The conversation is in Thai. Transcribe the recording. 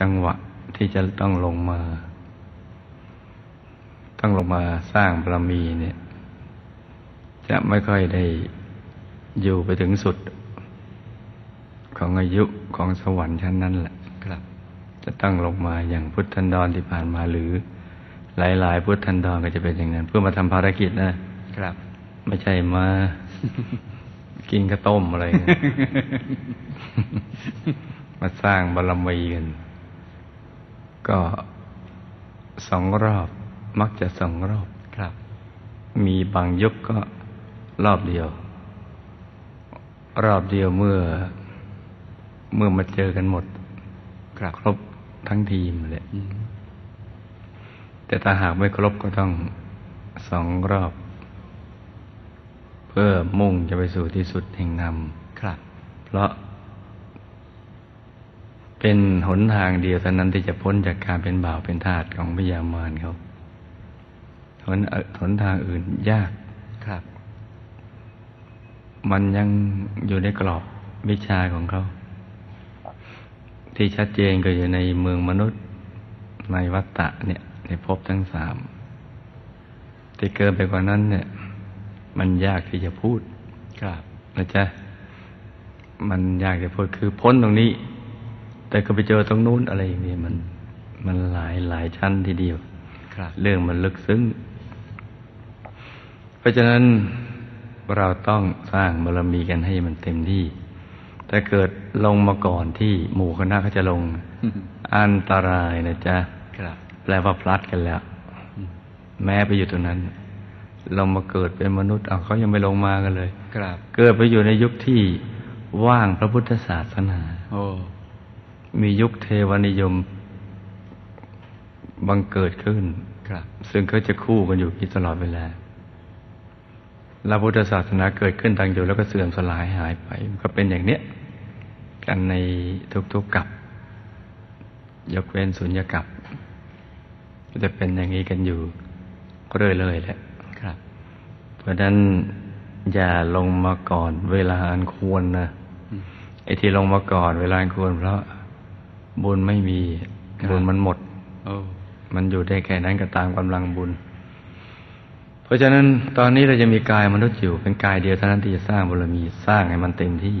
จังหวะที่จะต้องลงมา ต้องลงมาสร้างบารมีเนี่ย จะไม่ค่อยได้อยู่ไปถึงสุด ของอายุของสวรรค์ชั้นนั้นแหละครับ จะต้องลงมาอย่างพุทธันดรที่ผ่านมาหรือ หลาย ๆ พุทธันดรก็จะเป็นอย่างนั้น เพื่อมาทำภารกิจนะครับ ไม่ใช่มากินข้าวต้มอะไรเงี้ยมาสร้างบารมีกัน ก็สองรอบ มักจะสองรอบครับ มีบางยุคก็รอบเดียว รอบเดียวเมื่อ เมื่อมาเจอกันหมด ครับครบทั้งทีมเลยอืมแต่ถ้าหากไม่ครบก็ต้องสองรอบ เพื่อมุ่งจะไปสู่ที่สุดแห่งนครับำเพราะ เป็นหนทางเดียวเท่านั้นที่จะพ้นจากการเป็นบ่าวเป็นทาสของพยามารเขาหนเอ่อหนทางอื่นยากครับ มันยังอยู่ในกรอบวิชาของเขา ที่ชัดเจนก็อยู่ในเมืองมนุษย์ในวัฏฏะเนี่ยในภพทั้งสามที่เกินไปกว่านั้นเนี่ย มันยากที่จะพูดครับนะจ๊ะมันยากจะพูดคือพ้นตรงนี้ แต่ก็ไปเจอตรงนู้นอะไรอย่างนี้มันมันหลายหลายชั้นทีเดียวครับเรื่องมันลึกซึ้ง เพราะฉะนั้นเราต้องสร้างบารมีกันให้มันเต็มที่ ถ้าเกิดลงมาก่อนที่หมู่คณะเขาจะลง อันตรายนะจ๊ะครับแปลว่าพลัดกันแล้วอืมแม้ไปอยู่ตรงนั้น เรามาเกิดเป็นมนุษย์เอาเขายังไม่ลงมากันเลยครับเกิดไปอยู่ในยุคที่ว่างพระพุทธศาสนาโอ้ มียุคเทวนิยมบังเกิดขึ้น ครับ ซึ่งเขาจะคู่กันอยู่ตลอดเวลาแล้วพุทธศาสนาเกิดขึ้นตั้งอยู่แล้วก็เสื่อมสลายหายไปมันก็เป็นอย่างเนี้ย กันในทุกๆกับ ยกเว้นสุญญกับ ก็จะเป็นอย่างนี้กันอยู่เรื่อยๆแหละครับ เพราะฉะนั้นอย่าลงมาก่อนเวลาอันควรนะอืมไอ้ที่ลงมาก่อนเวลาอันควรเพราะ บุญไม่มีครับบุญมันหมดโอ้มันอยู่ได้แค่นั้นก็ตามกำลังบุญ เพราะฉะนั้นตอนนี้เราจะมีกายมนุษย์อยู่เป็นกายเดียวเท่านั้นที่จะสร้างบารมีสร้างให้มันเต็มที่